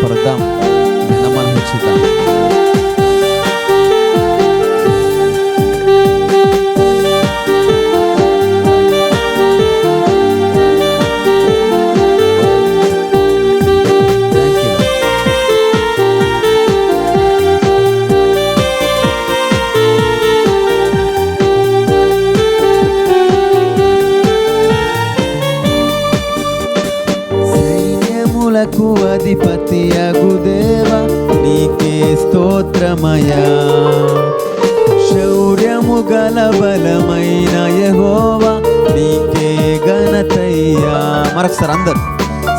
perdão. అధిపతి అగుదేవ నీకే స్తోత్రమయా శౌర్యము గల బలమైన యహోవా నీకే ఘనతయ్యా. మరొకసారి అందరు.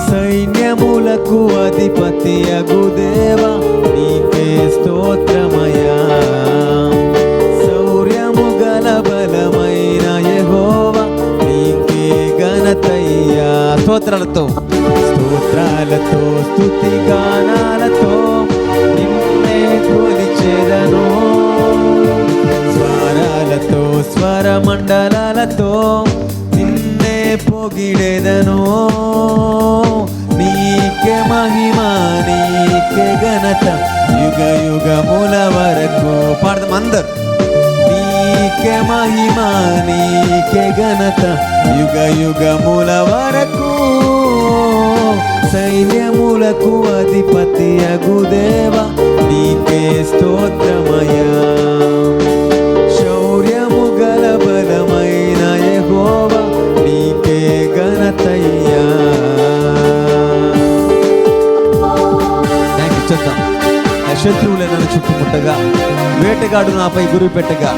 సైన్యములకు అధిపతి అగుదేవ నీకే స్తోత్ర స్తోత్రాలతో స్తుతి గానాలతో నిన్నే కొలిచెదను. స్వరాలతో స్వరమండలాలతో నిన్నే పొగిడేదను. నీకే మహిమ నీకే ఘనత యుగ యుగముల వరకు పాడదాం అందరు. నీకే మహిమ నీకే ఘనత యుగ యుగముల వరకు. సైన్యములకు అధిపతి అగుదేవ నీకే స్తోత్రమయా శౌర్యము గల బలమైన యహోవ నీకే ఘనతయ్యా. థ్యాంక్ యూ చెప్తాం. శత్రువులే నన్ను చుట్టుముట్టగా వేటగాడు నాపై గురి పెట్టగా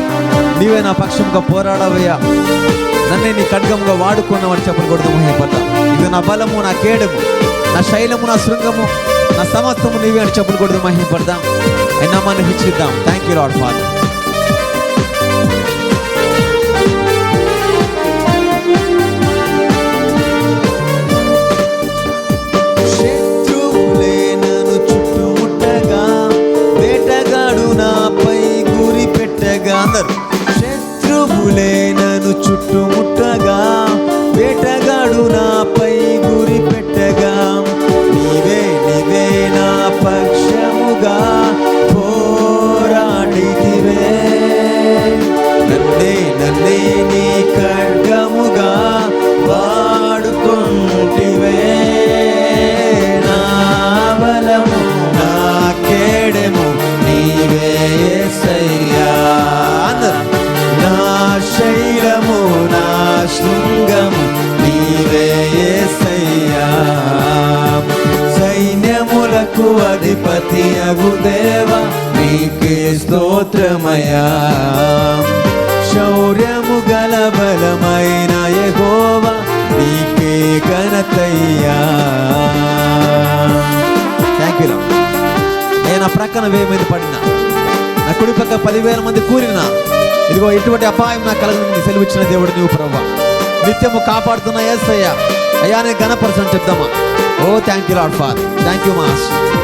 నీవే నా పక్షంగా పోరాడవయ్యా. నన్నే నీ ఖడ్గంగా వాడుకున్నామని చెప్పకూడదు మహిపత ఇది నా బలము నా కేడము. నా శైలము నా శృంగము నా సమస్తము నీవే అని చెప్పకూడదు మహిమపడదాం. అయినా మనం హెచ్చిద్దాం. థ్యాంక్ యూ లాడ్ ఫాదర్ శత్రువులే నన్ను చుట్టుముట్టగా అందరు శత్రువులే నన్ను చుట్టుముట్టగా శౌర్యము గల బలమైన యహోవా నీకే ఘనతయ్యా. థ్యాంక్ యూ నేను ప్రక్కన వేయి మీద పడినా. నా కుడి పక్క పదివేల మంది కూలినా ఇదిగో ఎటువంటి అపాయం నాకు కలగని సెలవిచ్చిన దేవుడు నీవు ప్రభా నిత్యము కాపాడుతున్న ఎస్ అయ్యా అయ్యా నేను ఘనపరచని చెప్తామా ఓ thank you Lord Father thank you master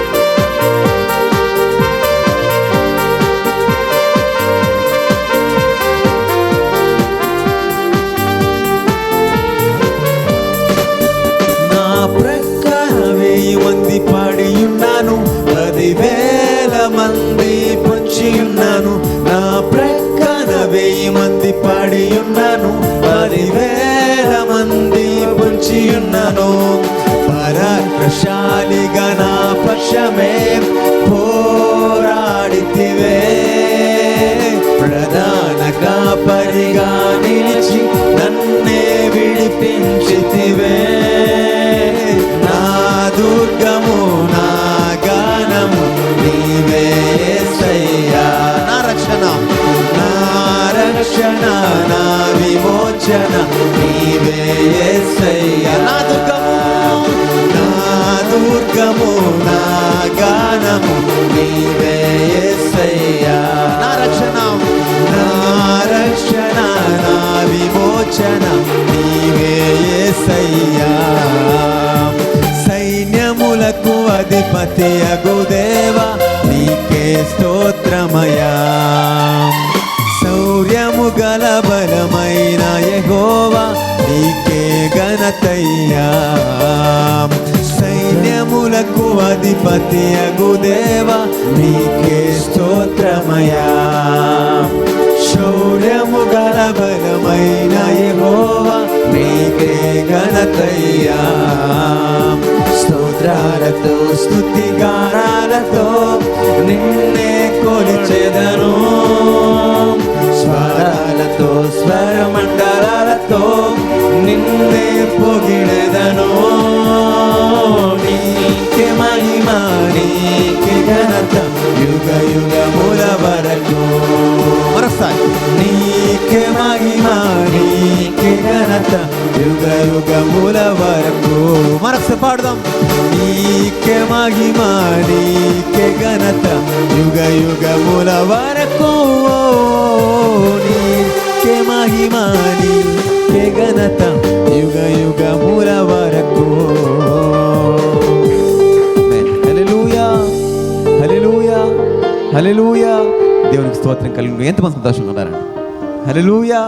వేల మంది పొంచి ఉన్నాను. నా ప్రక్కన వెయ్యి మంది పాడి ఉన్నాను. పది వేల మంది పొంచి ఉన్నాను. పరాక్రశాలిగా నా పక్షమే పోరాడితివే. ప్రధాన కాపరిగా నిలిచి నన్నే విడిపించితివే. రక్షణ నా విమోచన నీవే యేసయ్యా నా దుర్గము నా దుర్గము నా గానము నీవే యేసయ్యా నా రక్షణ నా రక్షణ నా విమోచన నీవే యేసయ్యా సైన్యములకు అధిపతి అగుదేవా నీకే స్తోత్రమయా బలమైన యహోవా నీకే ఘనతయ్యా. సైన్యములకు అధిపతి అగుదేవా నీకే స్తోత్రమయా శౌర్యము గల బలమైన యహోవా నీకే ఘనతయ్యా. స్తోత్రాలతో స్తుతి గానాలతో నిన్నే ఘనత యుగ యుగముల వరకు. మరొకసారి పాడదాం. నీకే మహిమ నీకే ఘనత యుగ యుగముల వరకు నీకే మహిమ నీకే ఘనత యుగ యుగముల వరకు హల్లెలూయా హల్లెలూయా దేవునికి స్తోత్రం కలిగి ఎంతమంది సంతోషంగా ఉన్నారండి. హల్లెలూయా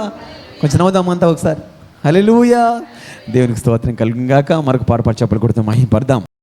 కొంచెం నవ్వుదామంతా ఒకసారి. హల్లెలూయా. దేవునికి స్తోత్రం కలిగింగాక మరొక పాట పాట చెప్పలు కొడుతూ మహిం పడదాం